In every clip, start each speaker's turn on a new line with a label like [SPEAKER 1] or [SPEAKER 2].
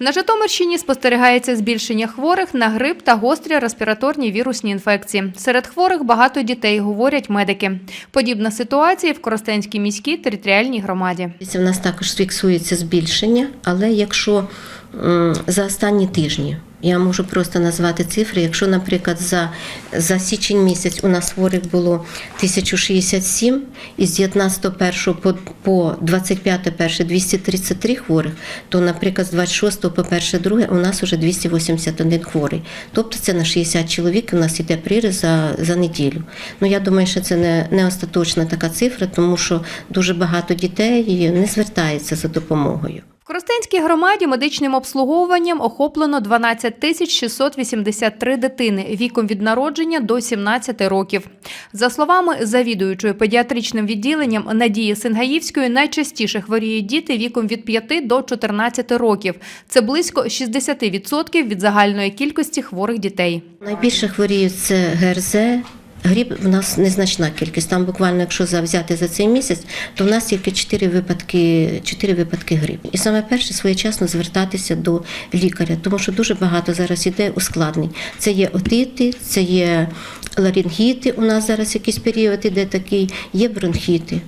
[SPEAKER 1] На Житомирщині спостерігається збільшення хворих на грип та гострі респіраторні вірусні інфекції. Серед хворих багато дітей, говорять медики. Подібна ситуація в Коростенській міській територіальній громаді.
[SPEAKER 2] У нас також фіксується збільшення, але якщо за останні тижні, я можу просто назвати цифри. Якщо, наприклад, за, за січень місяць у нас хворих було 1067, і з 19.1 по, по 25.1 233 хворих, то, наприклад, з 26 по 1.2 у нас вже 281 хворий. Тобто це на 60 чоловік у нас йде приріз за, за неділю. Ну, я думаю, що це не, не остаточна така цифра, тому що дуже багато дітей не звертається за допомогою.
[SPEAKER 1] Коростенській громаді медичним обслуговуванням охоплено 12 тисяч 683 дитини віком від народження до 17 років. За словами завідуючої педіатричним відділенням Надії Сингаївської, найчастіше хворіють діти віком від 5 до 14 років. Це близько 60% від загальної кількості хворих дітей.
[SPEAKER 2] Найбільше хворіють це ГРЗ. Гріб в нас незначна кількість. Там буквально, якщо за- взяти за цей місяць, то в нас тільки 4 випадки, 4 випадки грипу. І саме перше своєчасно звертатися до лікаря, тому що дуже багато зараз іде ускладнень. Це є отити, це є ларінгіти. У нас зараз якийсь період іде такий, є бронхіти,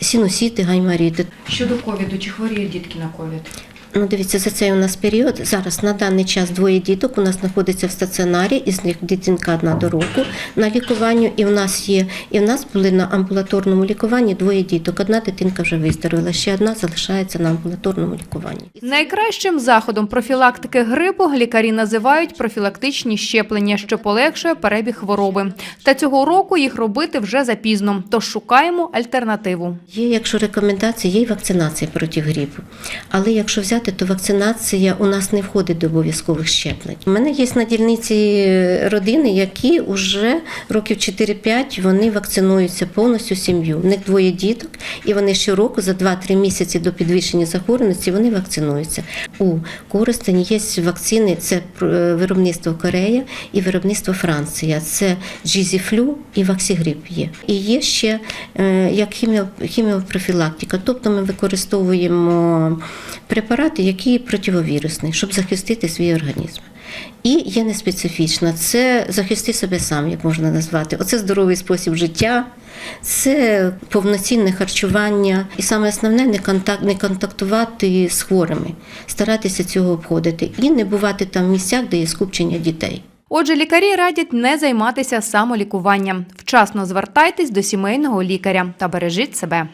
[SPEAKER 2] синусіти, гаймаріти.
[SPEAKER 1] Щодо ковіду, чи хворіють дітки на ковід?
[SPEAKER 2] Ну, дивіться, за цей у нас період. Зараз на даний час двоє діток у нас знаходиться в стаціонарі, із них дитинка одна до року на лікуванню. І в нас є, і в нас були на амбулаторному лікуванні двоє діток. Одна дитинка вже виздоровіла, ще одна залишається на амбулаторному лікуванні.
[SPEAKER 1] Найкращим заходом профілактики грипу лікарі називають профілактичні щеплення, що полегшує перебіг хвороби. Та цього року їх робити вже запізно, тож шукаємо альтернативу.
[SPEAKER 2] Є, якщо рекомендації, є й вакцинація проти грипу. Але якщо взяти, то вакцинація у нас не входить до обов'язкових щеплень. У мене є на дільниці родини, які вже років 4-5 вони вакцинуються повністю сім'ю. В них двоє діток, і вони щороку за 2-3 місяці до підвищення захворюваності вони вакцинуються. У Коростені є вакцини, це е, виробництво Корея і виробництво Франція. Це Джізіфлю і Ваксігрип є. І є ще е, як хіміо, хіміопрофілактика, тобто ми використовуємо препарати, які противовірусні, щоб захистити свій організм. І є неспецифічна, це захисти себе сам, як можна назвати. Оце здоровий спосіб життя, це повноцінне харчування. І саме основне не контакт, не контактувати з хворими, старатися цього обходити і не бувати там в місцях, де є скупчення дітей.
[SPEAKER 1] Отже, лікарі радять не займатися самолікуванням. Вчасно звертайтесь до сімейного лікаря та бережіть себе.